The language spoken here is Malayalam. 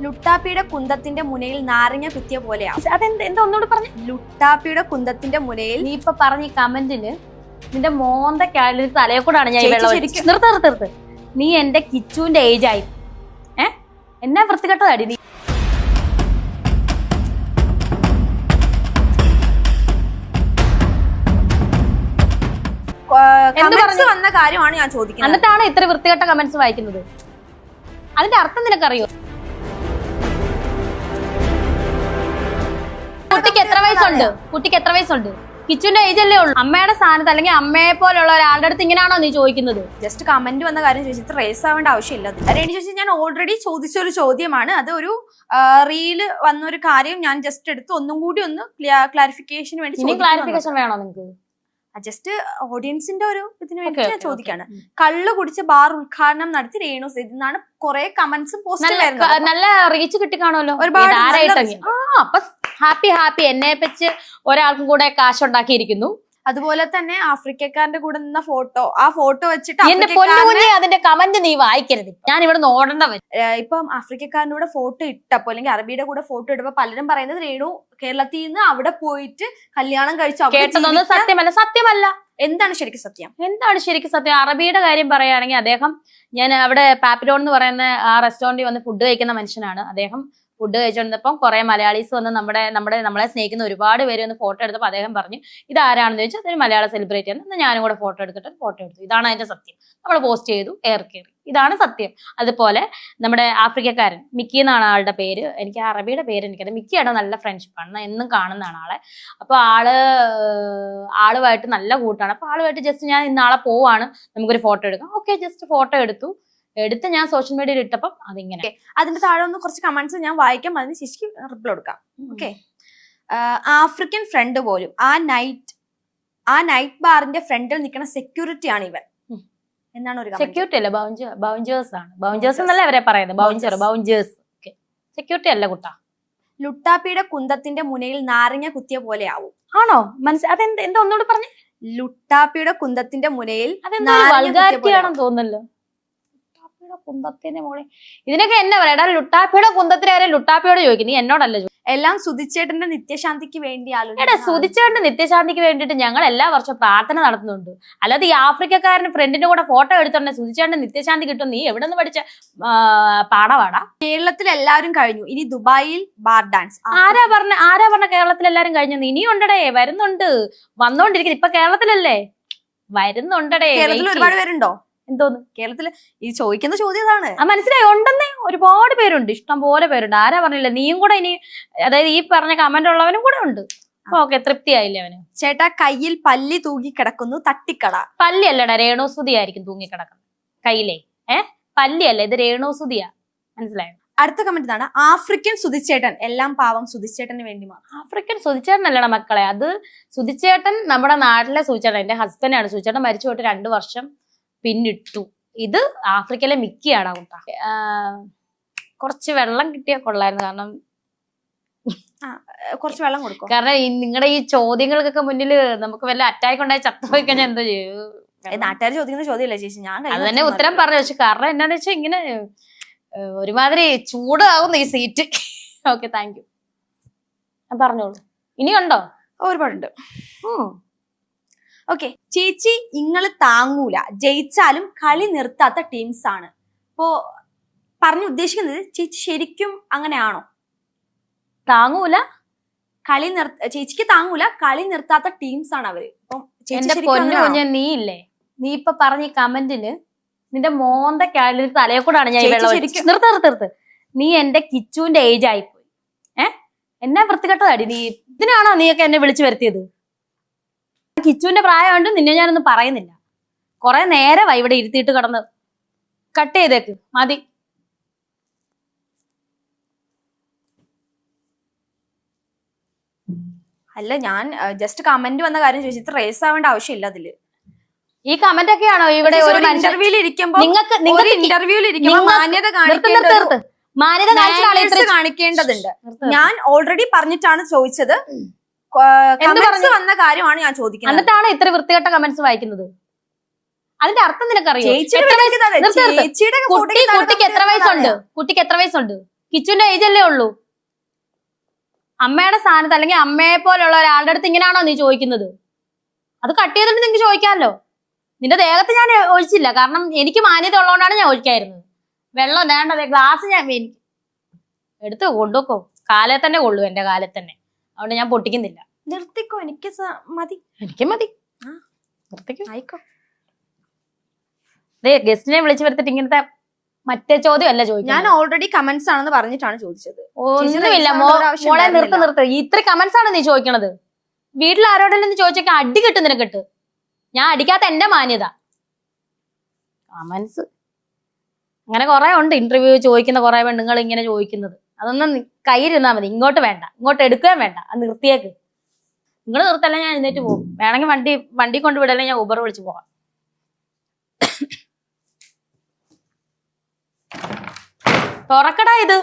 ലുട്ടാപ്പിയുടെ കുന്തത്തിന്റെ മുനയിൽ നാരങ്ങ കുത്തിയ പോലെയാണ് അതെന്ത് എന്താ ഒന്നുകൂടി പറഞ്ഞു? ലുട്ടാപ്പിയുടെ കുന്തത്തിന്റെ മുനയിൽ നീ ഇപ്പൊ പറഞ്ഞ ഈ കമന്റിന് നിന്റെ മോന്ത കാലിൽ തലയെ കൂടാണ് ഞാൻ ഈ ചേച്ചി വെള്ളം ശരിക്കും- നിർത്ത് നിർത്ത് നിർത്ത്. നീ എന്റെ കിച്ചുവിന്റെ ഏജ് ആയി. ഏ? എന്നാ വൃത്തികെട്ടതാടി നീ. എന്ത് കമന്റ്സ് പറഞ്ഞു? വന്ന കാര്യമാണ് ഞാൻ ചോദിക്കുന്നത്. എന്നിട്ടാണ് ഇത്ര വൃത്തികെട്ട കമന്റ്സ് വായിക്കുന്നത്? അതിന്റെ അർത്ഥം നിനക്കറിയോ? കുട്ടിക്ക് എത്ര വയസ്സുണ്ട്? കുട്ടിക്ക് എത്ര വയസ്സുണ്ട്? കിച്ചുന്റെ ഏജ് അല്ലേ ഉള്ളൂ. അമ്മയുടെ സ്ഥാനത്ത് അല്ലെങ്കിൽ അമ്മയെ പോലുള്ള ഒരാളുടെ അടുത്ത് ഇങ്ങനെയാണോ നീ ചോദിക്കുന്നത്? ജസ്റ്റ് കമന്റ് വന്ന കാര്യം ചോദിച്ചിട്ട് റേസ് ആവേണ്ട ആവശ്യമില്ല. അതിന് ചോദിച്ചാൽ ഞാൻ ഓൾറെഡി ചോദിച്ച ഒരു ചോദ്യമാണ്. അത് ഒരു റീൽ വന്ന ഒരു കാര്യം ഞാൻ ജസ്റ്റ് എടുത്ത് ഒന്നും കൂടി ഒന്ന് ക്ലാരിഫിക്കേഷൻ വേണ്ടി ക്ലാരിഫിക്കേഷൻ വേണോ നിങ്ങൾക്ക് ജസ്റ്റ് ഓഡിയൻസിന്റെ ഒരു ഇതിന് വേണ്ടി ഞാൻ ചോദിക്കാണ് കള്ളു കുടിച്ച് ബാർ ഉദ്ഘാടനം നടത്തി രേണു എന്നാണ് കുറെ കമന്റ്സും പോസ്റ്റ് നല്ല റീച്ച് കിട്ടി കാണുമല്ലോ. ഒരുപാട് ആ അപ്പൊ ഹാപ്പി ഹാപ്പി എന്നെ വെച്ച് ഒരാൾക്കും കൂടെ കാശ് ഉണ്ടാക്കിയിരിക്കുന്നു അതുപോലെ തന്നെ ആഫ്രിക്കക്കാരന്റെ കൂടെ നിന്ന ഫോട്ടോ ആ ഫോട്ടോ വെച്ചിട്ട് എന്റെ പൊന്നുകുഞ്ഞെ അതിന്റെ കമന്റ് നീ വായിക്കരുത്. ഞാൻ ഇവിടെ നിന്ന് ഓടേണ്ട ഇപ്പം ആഫ്രിക്കക്കാരന്റെ കൂടെ ഫോട്ടോ ഇട്ടപ്പോ അല്ലെങ്കിൽ അറബിയുടെ കൂടെ ഫോട്ടോ ഇട്ടപ്പോ പലരും പറയുന്നത് രേണു കേരളത്തിൽ നിന്ന് അവിടെ പോയിട്ട് കല്യാണം കഴിച്ചു കേട്ടതൊന്നും സത്യമല്ല സത്യമല്ല. എന്താണ് ശരിക്കും സത്യം? എന്താണ് ശരിക്കും സത്യം? അറബിയുടെ കാര്യം പറയുകയാണെങ്കിൽ അദ്ദേഹം ഞാൻ അവിടെ പാപ്പിലോൺ എന്ന് പറയുന്ന ആ റെസ്റ്റോറന്റിൽ വന്ന് ഫുഡ് കഴിക്കുന്ന മനുഷ്യനാണ്. അദ്ദേഹം ഫുഡ് കഴിച്ചുകൊണ്ടിരുന്നപ്പം കുറെ മലയാളീസ് വന്ന് നമ്മുടെ നമ്മുടെ നമ്മളെ സ്നേഹിക്കുന്ന ഒരുപാട് പേര് വന്ന് ഫോട്ടോ എടുത്തപ്പോൾ അദ്ദേഹം പറഞ്ഞു ഇത് ആരാണെന്ന് ചോദിച്ചാൽ അതൊരു മലയാള സെലിബ്രിറ്റി ആണ്. ഞാനും കൂടെ ഫോട്ടോ എടുത്തിട്ട് ഫോട്ടോ എടുത്തു. ഇതാണ് അതിന്റെ സത്യം. നമ്മൾ പോസ്റ്റ് ചെയ്തു എയർ കയറി ഇതാണ് സത്യം. അതുപോലെ നമ്മുടെ ആഫ്രിക്കക്കാരൻ മിക്കി എന്നാണ് ആളുടെ പേര്. എനിക്ക് അറബിയുടെ പേര് എനിക്കത് മിക്കിയാണ് നല്ല ഫ്രണ്ട്ഷിപ്പാണ് എന്നും കാണുന്നതാണ് ആളെ. അപ്പോൾ ആൾ ആളുമായിട്ട് നല്ല കൂട്ടാണ്. അപ്പൊ ആളുമായിട്ട് ജസ്റ്റ് ഞാൻ ഇന്നാളെ പോവാണ്. നമുക്കൊരു ഫോട്ടോ എടുക്കാം. ഓക്കെ ജസ്റ്റ് ഫോട്ടോ എടുത്തു. എടുത്ത് ഞാൻ സോഷ്യൽ മീഡിയയിൽ ഇട്ടപ്പം അതിങ്ങനെ. അതിന്റെ താഴെ ഒന്ന് കുറച്ച് കമന്റ്സ് ഞാൻ വായിക്കാം. അതിന് ശിശിക്ക് റിപ്ലൈ കൊടുക്കാം. ഓക്കെ ആഫ്രിക്കൻ ഫ്രണ്ട് പോലും. ആ നൈറ്റ് ആ നൈറ്റ് ബാറിന്റെ ഫ്രണ്ടിൽ നിൽക്കുന്ന സെക്യൂരിറ്റി ആണ് ഇവൻ. എന്നാണ് ഒരു. സെക്യൂരിറ്റി അല്ല ബൗഞ്ചേഴ്സ് ആണ്. ബൗഞ്ചേഴ്സ് എന്നല്ല അവരെ പറയുന്നത്. ബൗഞ്ചർ ബൗഞ്ചേഴ്സ് ഓക്കെ സെക്യൂരിറ്റി അല്ല കുട്ടാ. ലുട്ടാപ്പിയുടെ കുന്തത്തിന്റെ മുനയിൽ നാരങ്ങ കുത്തിയ പോലെ ആവും. ആണോ? മനസ്സിൽ അതെന്ത് എന്താ ഒന്നുകൂടി പറഞ്ഞു. ലുട്ടാപ്പിയുടെ കുന്തത്തിന്റെ മുനയിൽ തോന്നുന്നല്ലോ. ലുട്ടാപ്പിയുടെ കുന്തത്തിന്റെ മോളെ. ഇതിനൊക്കെ എന്നെ പറയാ? എടാ ലുട്ടാപ്പിയുടെ കുന്തത്തിന് വരെ ലുട്ടാപ്പിയോട് ചോദിക്കും. നീ എന്നോടല്ല. എല്ലാം സുധിച്ചേട്ടന്റെ നിത്യശാന്തിക്ക് വേണ്ടി എടാ സുധിച്ചേട്ടന്റെ നിത്യശാന്തിക്ക് വേണ്ടിയിട്ട് ഞങ്ങൾ എല്ലാ വർഷവും പ്രാർത്ഥന നടത്തുന്നുണ്ട്. അല്ലാതെ ഈ ആഫ്രിക്കക്കാരൻ ഫ്രണ്ടിന്റെ കൂടെ ഫോട്ടോ എടുത്തോണ്ടെ സുതിച്ചേട്ടന്റെ നിത്യശാന്തി കിട്ടും. നീ എവിടെ നിന്ന് പഠിച്ച പാടവാടാ കേരളത്തിൽ എല്ലാവരും കഴിഞ്ഞു. ഇനി ദുബായിൽ ബാർ ഡാൻസ്. ആരാ പറഞ്ഞ ആരാ പറഞ്ഞ കേരളത്തിൽ എല്ലാരും കഴിഞ്ഞു? ഇനിയും ഉണ്ടടേ വരുന്നുണ്ട്. വന്നോണ്ടിരിക്കുന്നു. ഇപ്പൊ കേരളത്തിലല്ലേ? വരുന്നുണ്ടടേ കേരളത്തിൽ ഒരുപാട്. പേരുണ്ടോ? എന്തോന്ന്? കേരളത്തിൽ ഈ ചോദിക്കുന്ന ചോദ്യം ഇതാണ്. ആ മനസ്സിലായി. ഉണ്ടെന്നേ ഒരുപാട് പേരുണ്ട്. ഇഷ്ടം പോലെ പേരുണ്ട്. ആരാ പറഞ്ഞില്ല? നീയും കൂടെ ഇനി അതായത് ഈ പറഞ്ഞ കമന്റ് ഉള്ളവനും കൂടെ ഉണ്ട്. ഓക്കെ തൃപ്തിയായില്ലേ അവന്? ചേട്ടാ കയ്യിൽ പല്ലി തൂങ്ങി കിടക്കുന്നു. തട്ടിക്കട പല്ലി അല്ലടാ രേണുസുതി ആയിരിക്കും തൂങ്ങി കിടക്കുന്നത്. കയ്യിലേ. ഏ? പല്ലി അല്ല ഇത് രേണുസുതിയാ. മനസ്സിലായോ? അടുത്ത കമന്റ് ഇതാണ്. ആഫ്രിക്കൻ സുതിച്ചേട്ടൻ. എല്ലാം പാവം സുതിച്ചേട്ടന് വേണ്ടി മാത്രം. ആഫ്രിക്കൻ സുതിച്ചേട്ടൻ അല്ലട മക്കളെ. അത് സുതിച്ചേട്ടൻ നമ്മുടെ നാട്ടിലെ സുതിച്ചേട്ടൻ എന്റെ ഹസ്ബൻഡാണ് സുതിച്ചേട്ടൻ മരിച്ചു പോയിട്ട് രണ്ടു വർഷം. പിന്നിട്ടു. ഇത് ആഫ്രിക്കയിലെ മിക്കിയാണ് കുട്ട കുറച്ച് വെള്ളം കിട്ടിയാൽ കൊള്ളായിരുന്നു. കാരണം കുറച്ച് വെള്ളം കൊടുക്കും? കാരണം നിങ്ങളുടെ ഈ ചോദ്യങ്ങൾക്കൊക്കെ മുന്നിൽ നമുക്ക് വല്ല അറ്റാക്ക് ഉണ്ടായി ചത്തുപോയി കഴിഞ്ഞാൽ എന്തോ ചെയ്യും? നാട്ടുകാർ ചോദിക്കുന്ന ചോദ്യമല്ലേ ചേച്ചി? ഞാൻ അത് തന്നെ ഉത്തരം പറഞ്ഞു. പക്ഷെ കാരണം എന്താന്ന് വെച്ചാൽ ഇങ്ങനെ ഒരുമാതിരി ചൂടാവുന്നു ഈ സീറ്റ് ഓക്കെ താങ്ക് യു പറഞ്ഞോളൂ. ഇനിയുണ്ടോ? ഒരുപാടുണ്ട്. ഓക്കെ ചേച്ചി നിങ്ങൾ താങ്ങൂല. ജയിച്ചാലും കളി നിർത്താത്ത ടീംസ് ആണ്. ഇപ്പോ പറഞ്ഞു ഉദ്ദേശിക്കുന്നത് ചേച്ചി ശരിക്കും അങ്ങനെയാണോ? താങ്ങൂല കളി നിർ ചേച്ചിക്ക് താങ്ങൂല കളി നിർത്താത്ത ടീംസ് ആണ് അവർ. അപ്പം നീ ഇല്ലേ നീ ഇപ്പൊ പറഞ്ഞ കമന്റിന് നിന്റെ മോന്ത കാലിൽ തലയെ കൂടാണ് ഞാൻ നിർത്ത് നിർത്ത് നീ എന്റെ കിച്ചുവിന്റെ ഏജ് ആയിപ്പോയി. ഏഹ് എന്നാ വൃത്തികെട്ടതാടി. നീ ഇതിനാണോ നീയൊക്കെ എന്നെ വിളിച്ചു വരുത്തിയത്? കിച്ചുവിന്റെ പ്രായമുണ്ട് നിന്നെ ഞാനൊന്നും പറയുന്നില്ല. കുറെ നേരമായി ഇവിടെ ഇരുത്തിയിട്ട് കിടന്ന്. കട്ട് ചെയ്തേക്ക്. മതി. അല്ല ഞാൻ ജസ്റ്റ് കമന്റ് വന്ന കാര്യം ചോദിച്ചിട്ട് റേസ് ആവേണ്ട ആവശ്യമില്ല അതിൽ. ഈ കമന്റ് ഒക്കെയാണോ ഇവിടെ ഒരു ഇന്റർവ്യൂവിൽ ഇരിക്കുമ്പോ നിങ്ങൾക്ക് ഒരു നിങ്ങൾക്ക് ഇന്റർവ്യൂവിൽ ഇരിക്കുമ്പോ മാന്യത മാന്യത കാണിക്കേണ്ടതുണ്ട്. ഞാൻ ഓൾറെഡി പറഞ്ഞിട്ടാണ് ചോദിച്ചത്. കമന്റ്സ് വന്ന കാര്യമാണ് ഞാൻ ചോദിക്കുന്നത്. എന്നിട്ടാണ് ഇത്ര വൃത്തികെട്ട കമന്റ്സ് വായിക്കുന്നത്? അതിന്റെ അർത്ഥം നിനക്കറിയോ? കുട്ടി കുട്ടിക്ക് എത്ര വയസ്സുണ്ട്. കുട്ടിക്ക് എത്ര വയസ്സുണ്ട്? കിച്ചുന്റെ ഏജ് അല്ലേ ഉള്ളൂ. അമ്മയുടെ സ്ഥാനത്ത് അല്ലെങ്കിൽ അമ്മയെ പോലുള്ള ഒരാളുടെ അടുത്ത് ഇങ്ങനെയാണോ നീ ചോദിക്കുന്നത്? അത് കട്ട് ചെയ്തിട്ട് നിനക്ക് ചോദിക്കാമല്ലോ. നിന്റെ ദേഹത്ത് ഞാൻ ഒഴിച്ചില്ല. കാരണം എനിക്ക് മാന്യത ഉള്ളതുകൊണ്ടാണ് ഞാൻ ഒഴിക്കായിരുന്നത്. വെള്ളം വേണ്ടത് ഗ്ലാസ് ഞാൻ എടുത്ത് കൊണ്ടുവെക്കോ. കാലേ തന്നെ കൊള്ളു എന്റെ കാലേ തന്നെ. അതുകൊണ്ട് ഞാൻ പൊട്ടിക്കുന്നില്ല. നിർത്തിക്കോ എനിക്ക് മതി. എനിക്ക് മതി. നിർത്തിക്കോ. ആയിക്കോ. ദേ ഗസ്റ്റിനെ വിളിച്ചു വരുത്തിട്ട് ഇങ്ങനത്തെ മറ്റേ ചോദ്യം അല്ല ഞാൻ ഓൾറെഡി കമന്റ്സ് ആണെന്ന് പറഞ്ഞിട്ടാണ് ചോദിച്ചത്. ഒന്നുമില്ല മോളെ നിർത്ത്. നിർത്ത്. ഇത്ര കമന്റ്സ് ആണ് നീ ചോദിക്കണത്? വീട്ടിൽ ആരോടെങ്കിലും നീ ചോദിച്ചൊക്കെ അടി കിട്ടും നിനക്കിട്ട്. ഞാൻ അടിക്കാത്ത എന്റെ മാന്യത. കമന്റ്സ് അങ്ങനെ കുറെ ഉണ്ട്. ഇന്റർവ്യൂ ചോദിക്കുന്ന കുറെ പെണ്ണുങ്ങൾ ഇങ്ങനെ ചോദിക്കുന്നത്. അതൊന്നും കയ്യിലിരുന്നാ മതി. ഇങ്ങോട്ട് വേണ്ട. ഇങ്ങോട്ട് എടുക്കുകയും വേണ്ട. അത് നിർത്തിയേക്ക്. നിങ്ങൾ നിർത്തല്ല ഞാൻ എഴുന്നേറ്റ് പോകും. വേണമെങ്കിൽ വണ്ടി വണ്ടി കൊണ്ടുവിടല്ലേ ഞാൻ ഊബർ വിളിച്ചു പോകാം. തുറക്കടാ ഇത്.